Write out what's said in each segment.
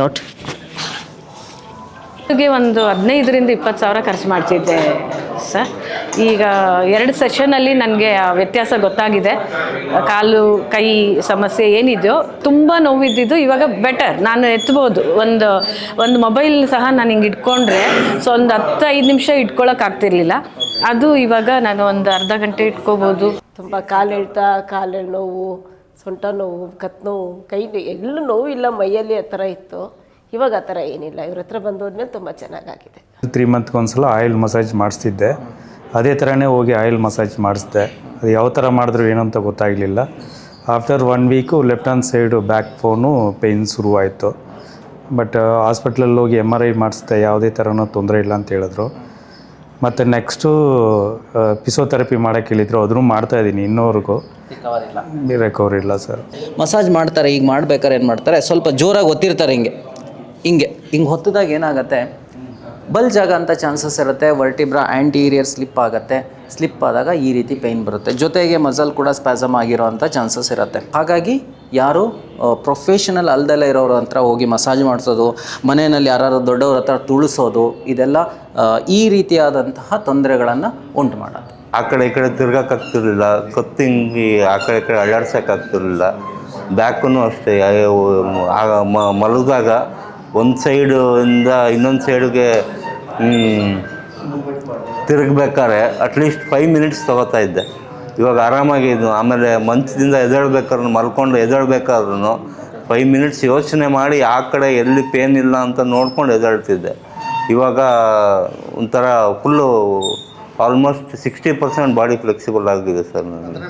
ನೋಟ್ಗೆ ಒಂದು ಹದಿನೈದರಿಂದ ಇಪ್ಪತ್ತು ಸಾವಿರ ಖರ್ಚು ಮಾಡ್ತಿದ್ದೆ ಸರ್ ಈಗ ಎರಡು ಸೆಷನಲ್ಲಿ ನನಗೆ ಆ ವ್ಯತ್ಯಾಸ ಗೊತ್ತಾಗಿದೆ. ಕಾಲು ಕೈ ಸಮಸ್ಯೆ ಏನಿದೆಯೋ ತುಂಬ ನೋವಿದ್ದಿದ್ದು ಇವಾಗ ಬೆಟರ್ ನಾನು ಎತ್ಬೋದು. ಒಂದು ಒಂದು ಮೊಬೈಲ್ ಸಹ ನಾನು ಹಿಂಗೆ ಇಟ್ಕೊಂಡ್ರೆ ಸೊ ಒಂದು ಹತ್ತು ಐದು ನಿಮಿಷ ಇಟ್ಕೊಳ್ಳೋಕ್ಕಾಗ್ತಿರ್ಲಿಲ್ಲ ಅದು ಇವಾಗ ನಾನು ಒಂದು ಅರ್ಧ ಗಂಟೆ ಇಟ್ಕೋಬೋದು. ತುಂಬ ಕಾಲೆಳ್ತ ಕಾಲು ನೋವು ಸೊಂಟ ನೋವು, ಕತ್ ನೋವು, ಕೈ ಎಲ್ಲೂ ನೋವು ಇಲ್ಲ ಮೈಯಲ್ಲಿ ಆ ಥರ ಇತ್ತು. ಇವಾಗ ಆ ಥರ ಏನಿಲ್ಲ. ಇವ್ರ ಹತ್ರ ಬಂದೋದ್ಮೇಲೆ ತುಂಬ ಚೆನ್ನಾಗಾಗಿದೆ. ತ್ರೀ ಮಂತ್ಗೆ ಒಂದ್ಸಲ ಆಯಿಲ್ ಮಸಾಜ್ ಮಾಡಿಸ್ತಿದ್ದೆ. ಅದೇ ಥರನೇ ಹೋಗಿ ಆಯಿಲ್ ಮಸಾಜ್ ಮಾಡಿಸಿದೆ. ಅದು ಯಾವ ಥರ ಮಾಡಿದ್ರು ಏನು ಅಂತ ಗೊತ್ತಾಗಲಿಲ್ಲ. After one week left hand side backbone pain ಶುರುವಾಯಿತು. ಬಟ್ ಹಾಸ್ಪಿಟ್ಲಲ್ಲಿ ಹೋಗಿ ಎಂ ಆರ್ ಐ ಮಾಡಿಸ್ದೆ. ಯಾವುದೇ ಥರನೂ ತೊಂದರೆ ಇಲ್ಲ ಅಂತ ಹೇಳಿದ್ರು. ಮತ್ತು ನೆಕ್ಸ್ಟು ಪಿಸೋಥೆರಪಿ ಮಾಡೋಕ್ಕೆ ಹೇಳಿದ್ರು ಮಾಡ್ತಾ ಇದ್ದೀನಿ ಇನ್ನೂವರೆಗೂ ರಿಕವರಿ ಇಲ್ಲ. ಸರ್. ಮಸಾಜ್ ಮಾಡ್ತಾರೆ ಈಗ ಮಾಡ್ಬೇಕಾದ್ರೆ ಏನು ಮಾಡ್ತಾರೆ ಸ್ವಲ್ಪ ಜೋರಾಗಿ ಒತ್ತಿರ್ತಾರೆ ಹಿಂಗೆ. ಹಿಂಗೆ ಹಿಂಗೆ ಹೊತ್ತಿದಾಗ ಏನಾಗುತ್ತೆ ಬಲ್ ಜಾಗ ಅಂತ ಚಾನ್ಸಸ್ ಇರುತ್ತೆ ವರ್ಟಿಬ್ರಾ ಆ್ಯಂಟೀರಿಯರ್ ಸ್ಲಿಪ್ ಆಗುತ್ತೆ. ಸ್ಲಿಪ್ ಆದಾಗ ಈ ರೀತಿ ಪೈನ್ ಬರುತ್ತೆ. ಜೊತೆಗೆ ಮಸಲ್ ಕೂಡ ಸ್ಪ್ಯಾಸಮ್ ಆಗಿರೋ ಅಂಥ ಚಾನ್ಸಸ್ ಇರುತ್ತೆ. ಹಾಗಾಗಿ ಯಾರು ಪ್ರೊಫೆಷನಲ್ ಅಲ್ದೆಲ್ಲ ಇರೋರ ಹತ್ರ ಹೋಗಿ ಮಸಾಜ್ ಮಾಡಿಸೋದು, ಮನೆಯಲ್ಲಿ ಯಾರು ದೊಡ್ಡವ್ರ ಹತ್ರ ತುಳಿಸೋದು, ಇದೆಲ್ಲ ಈ ರೀತಿಯಾದಂತಹ ತೊಂದರೆಗಳನ್ನು ಉಂಟು ಮಾಡೋದು. ಆ ಕಡೆ ಈ ಕಡೆ ತಿರ್ಗಕ್ಕಾಗ್ತಿರಲಿಲ್ಲ ಕತ್ತಿಂಗಿ ಆ ಕಡೆ ಈ ಕಡೆ ಅಳ್ಳಾಡ್ಸೋಕ್ಕಾಗ್ತಿರ್ಲಿಲ್ಲ ಬ್ಯಾಕೂ ಅಷ್ಟೇ ಮಲಗಿದಾಗ ಒಂದು ಸೈಡಿಂದ ಇನ್ನೊಂದು ಸೈಡ್ಗೆ ತಿರುಗಬೇಕಾದ್ರೆ ಅಟ್ಲೀಸ್ಟ್ ಫೈವ್ ಮಿನಿಟ್ಸ್ ತೊಗೋತಾ ಇದ್ದೆ. ಇವಾಗ ಆರಾಮಾಗಿ ಇದು ಆಮೇಲೆ ಮಂಚದಿಂದ ಎದ್ದೇಳ್ಬೇಕಾದ್ರೂ ಮಲ್ಕೊಂಡು ಎದ್ದೇಳ್ಬೇಕಾದ್ರೂ ಫೈವ್ ಮಿನಿಟ್ಸ್ ಯೋಚನೆ ಮಾಡಿ ಆ ಕಡೆ ಎಲ್ಲಿ ಪೇನ್ ಇಲ್ಲ ಅಂತ ನೋಡ್ಕೊಂಡು ಎದ್ದೇಳ್ತಿದ್ದೆ. ಇವಾಗ ಒಂಥರ full almost sixty percent body flexible ಆಗಿದೆ ಸರ್ ನನಗೆ.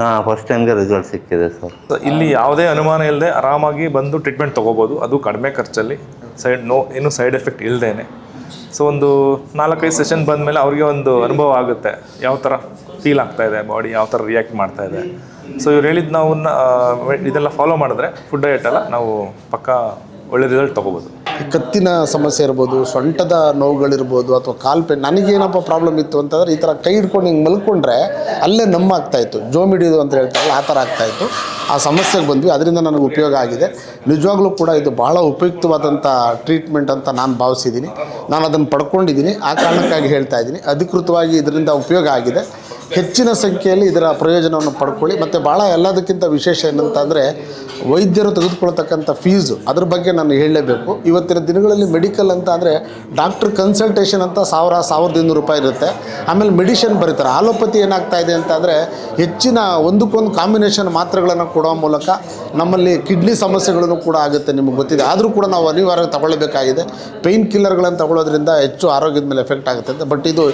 ಹಾಂ ಫಸ್ಟ್ ಟೈಮ್ಗೆ ರಿಸಲ್ಟ್ ಸಿಕ್ಕಿದೆ ಸರ್. ಸೊ ಇಲ್ಲಿ ಯಾವುದೇ ಅನುಮಾನ ಇಲ್ಲದೆ ಆರಾಮಾಗಿ ಬಂದು ಟ್ರೀಟ್ಮೆಂಟ್ ತೊಗೋಬೋದು. ಅದು ಕಡಿಮೆ ಖರ್ಚಲ್ಲಿ. ಸೈಡ್ ನೋ ಏನು ಸೈಡ್ ಎಫೆಕ್ಟ್ ಇಲ್ಲದೇನೆ ಸೊ ಒಂದು ನಾಲ್ಕೈದು ಸೆಷನ್ ಬಂದಮೇಲೆ ಅವ್ರಿಗೆ ಒಂದು ಅನುಭವ ಆಗುತ್ತೆ. ಯಾವ ಥರ ಫೀಲ್ ಆಗ್ತಾ ಇದೆ ಬಾಡಿ ಯಾವ ಥರ ರಿಯಾಕ್ಟ್ ಮಾಡ್ತಾ ಇದೆ. ಸೊ ಇವ್ರು ಹೇಳಿದ್ದು ನಾವು ಇದೆಲ್ಲ ಫಾಲೋ ಮಾಡಿದ್ರೆ ಫುಡ್ ಡಯಟ್ ಎಲ್ಲ ನಾವು ಪಕ್ಕ ಒಳ್ಳೆ ರಿಸಲ್ಟ್ ತೊಗೋಬೋದು. ಕತ್ತಿನ ಸಮಸ್ಯೆ ಇರ್ಬೋದು, ಸೊಂಟದ ನೋವುಗಳಿರ್ಬೋದು ಅಥವಾ ಕಾಲು ನನಗೇನಪ್ಪ ಪ್ರಾಬ್ಲಮ್ ಇತ್ತು ಅಂತಂದರೆ ಈ ಥರ ಕೈ ಹಿಡ್ಕೊಂಡು ಹಿಂಗೆ ಮಲ್ಕೊಂಡ್ರೆ ಅಲ್ಲೇ ನಮ್ಮ ಆಗ್ತಾಯಿತ್ತು ಜೋಮ್ ಹಿಡಿಯೋದು ಅಂತ ಹೇಳ್ತಾರಲ್ಲ ಆ ಥರ ಆಗ್ತಾಯಿತ್ತು ಆ ಸಮಸ್ಯೆಗೆ ಬಂದ್ವಿ. ಅದರಿಂದ ನನಗೆ ಉಪಯೋಗ ಆಗಿದೆ. ನಿಜವಾಗ್ಲೂ ಕೂಡ ಇದು ಭಾಳ ಉಪಯುಕ್ತವಾದಂಥ ಟ್ರೀಟ್ಮೆಂಟ್ ಅಂತ ನಾನು ಭಾವಿಸಿದ್ದೀನಿ. ನಾನು ಅದನ್ನು ಪಡ್ಕೊಂಡಿದ್ದೀನಿ. ಆ ಕಾರಣಕ್ಕಾಗಿ ಹೇಳ್ತಾ ಇದ್ದೀನಿ. ಅಧಿಕೃತವಾಗಿ ಇದರಿಂದ ಉಪಯೋಗ ಆಗಿದೆ. ಹೆಚ್ಚಿನ ಸಂಖ್ಯೆಯಲ್ಲಿ ಇದರ ಪ್ರಯೋಜನವನ್ನು ಪಡ್ಕೊಳ್ಳಿ. ಮತ್ತು ಭಾಳ ಎಲ್ಲದಕ್ಕಿಂತ ವಿಶೇಷ ಏನಂತಂದರೆ ವೈದ್ಯರು ತೆಗೆದುಕೊಳ್ತಕ್ಕಂಥ ಫೀಸು ಅದ್ರ ಬಗ್ಗೆ ನಾನು ಹೇಳಲೇಬೇಕು. ಇವತ್ತಿನ ದಿನಗಳಲ್ಲಿ ಮೆಡಿಕಲ್ ಅಂತ ಅಂದರೆ ಡಾಕ್ಟ್ರ್ ಕನ್ಸಲ್ಟೇಷನ್ ಅಂತ ಸಾವಿರ, ಸಾವಿರದ ಇನ್ನೂರು ರೂಪಾಯಿ ಇರುತ್ತೆ. ಆಮೇಲೆ ಮೆಡಿಷನ್ ಬರೀತಾರೆ. ಆಲೋಪತಿ ಏನಾಗ್ತಾ ಇದೆ ಅಂತ ಅಂದರೆ ಹೆಚ್ಚಿನ ಒಂದಕ್ಕೊಂದು ಕಾಂಬಿನೇಷನ್ ಮಾತ್ರೆಗಳನ್ನು ಕೊಡೋ ಮೂಲಕ ನಮ್ಮಲ್ಲಿ ಕಿಡ್ನಿ ಸಮಸ್ಯೆಗಳನ್ನು ಕೂಡ ಆಗುತ್ತೆ ನಿಮಗೆ ಗೊತ್ತಿದೆ. ಆದರೂ ಕೂಡ ನಾವು ಅನಿವಾರ್ಯ ತಗೊಳ್ಬೇಕಾಗಿದೆ. ಪೇಯ್ನ್ ಕಿಲ್ಲರ್ಗಳನ್ನು ತಗೊಳ್ಳೋದ್ರಿಂದ ಹೆಚ್ಚು ಆರೋಗ್ಯದ ಮೇಲೆ ಎಫೆಕ್ಟ್ ಆಗುತ್ತೆ ಅಂತ. ಬಟ್ ಇದು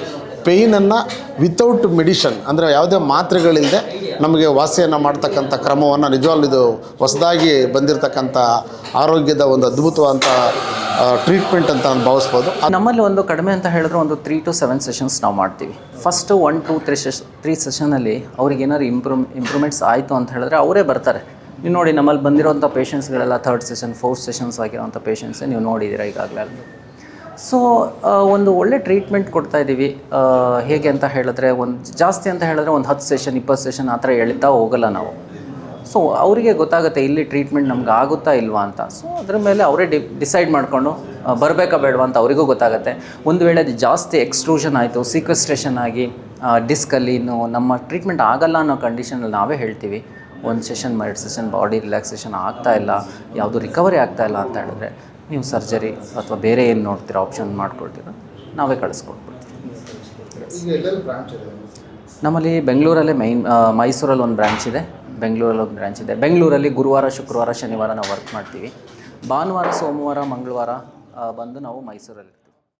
ಪೇಯ್ನನ್ನು ವಿತೌಟ್ ಮೆಡಿಷನ್ ಅಂದರೆ ಯಾವುದೇ ಮಾತ್ರೆಗಳಿಲ್ಲದೆ ನಮಗೆ ವಾಸಿಯನ್ನು ಮಾಡ್ತಕ್ಕಂಥ ಕ್ರಮವನ್ನು ನಿಜವಾಗ್ಲೂ ಇದು ಹೊಸದಾಗಿ ಬಂದಿರತಕ್ಕಂಥ ಆರೋಗ್ಯದ ಒಂದು ಅದ್ಭುತವಾದಂಥ ಟ್ರೀಟ್ಮೆಂಟ್ ಅಂತ ನಾನು ಭಾವಿಸ್ಬೋದು. ನಮ್ಮಲ್ಲಿ ಒಂದು ಕಡಿಮೆ ಅಂತ ಹೇಳಿದ್ರೆ ಒಂದು ತ್ರೀ ಟು ಸೆವೆನ್ ಸೆಷನ್ಸ್ ನಾವು ಮಾಡ್ತೀವಿ. First one two three ಸೆಷ್ three ಸೆಷನಲ್ಲಿ ಅವ್ರಿಗೆ ಏನಾದ್ರು ಇಂಪ್ರೂವ್ ಇಂಪ್ರೂವ್ಮೆಂಟ್ಸ್ ಆಯಿತು ಅಂತ ಹೇಳಿದ್ರೆ ಅವರೇ ಬರ್ತಾರೆ. ನೀವು ನೋಡಿ ನಮ್ಮಲ್ಲಿ ಬಂದಿರೋಂಥ ಪೇಷಂಟ್ಸ್ಗಳೆಲ್ಲ ಥರ್ಡ್ ಸೆಷನ್ ಫೋರ್ತ್ ಸೆಷನ್ಸ್ ಆಗಿರೋಂಥ ಪೇಷಂಟ್ಸೇ ನೀವು ನೋಡಿದ್ದೀರಾ ಈಗಾಗಲೇ ಸೊ ಒಂದು ಒಳ್ಳೆ ಟ್ರೀಟ್ಮೆಂಟ್ ಕೊಡ್ತಾ ಇದ್ದೀವಿ ಹೇಗೆ ಅಂತ ಹೇಳಿದ್ರೆ, ಒಂದು ಜಾಸ್ತಿ ಅಂತ ಹೇಳಿದ್ರೆ ಒಂದು ಹತ್ತು ಸೆಷನ್ ಇಪ್ಪತ್ತು ಸೆಷನ್ ಆ ಥರ ಎಳಿತಾ ಹೋಗಲ್ಲ ನಾವು. ಸೊ ಅವರಿಗೆ ಗೊತ್ತಾಗುತ್ತೆ ಇಲ್ಲಿ ಟ್ರೀಟ್ಮೆಂಟ್ ನಮ್ಗೆ ಆಗುತ್ತಾ ಇಲ್ವಾ ಅಂತ. ಸೊ ಅದ್ರ ಮೇಲೆ ಅವರೇ ಡಿ ಡಿಸೈಡ್ ಮಾಡಿಕೊಂಡು ಬರಬೇಕಾ ಬೇಡವಾ ಅಂತ ಅವರಿಗೂ ಗೊತ್ತಾಗುತ್ತೆ. ಒಂದು ವೇಳೆ ಅದು ಜಾಸ್ತಿ ಎಕ್ಸ್ಟ್ರೂಷನ್ ಆಯಿತು ಸೀಕ್ವೆಸ್ಟ್ರೇಷನ್ ಆಗಿ ಡಿಸ್ಕಲ್ಲಿ ಇನ್ನು ನಮ್ಮ ಟ್ರೀಟ್ಮೆಂಟ್ ಆಗಲ್ಲ ಅನ್ನೋ ಕಂಡೀಷನಲ್ಲಿ ನಾವೇ ಹೇಳ್ತೀವಿ. ಒಂದು ಸೆಷನ್ ಎರಡು ಸೆಷನ್ ಬಾಡಿ ರಿಲ್ಯಾಕ್ಸೇಷನ್ ಆಗ್ತಾ ಇಲ್ಲ. ಯಾವುದು ರಿಕವರಿ ಆಗ್ತಾ ಇಲ್ಲ ಅಂತ ಹೇಳಿದ್ರೆ. ನೀವು ಸರ್ಜರಿ ಅಥವಾ ಬೇರೆ ಏನು ನೋಡ್ತೀರಾ ಆಪ್ಷನ್ ಮಾಡ್ಕೊಳ್ತೀರಾ ನಾವೇ ಕಳಿಸ್ಕೊಟ್ಬಿಡ್ತೀವಿ ನಮ್ಮಲ್ಲಿ ಬೆಂಗಳೂರಲ್ಲೇ ಮೈನ್ ಮೈಸೂರಲ್ಲಿ ಒಂದು ಬ್ರ್ಯಾಂಚ್ ಇದೆ. ಬೆಂಗಳೂರಲ್ಲಿ ಒಂದು ಬ್ರ್ಯಾಂಚ್ ಇದೆ. ಬೆಂಗಳೂರಲ್ಲಿ ಗುರುವಾರ, ಶುಕ್ರವಾರ, ಶನಿವಾರ ನಾವು ವರ್ಕ್ ಮಾಡ್ತೀವಿ. ಭಾನುವಾರ, ಸೋಮವಾರ, ಮಂಗಳವಾರ ಬಂದು ನಾವು ಮೈಸೂರಲ್ಲಿ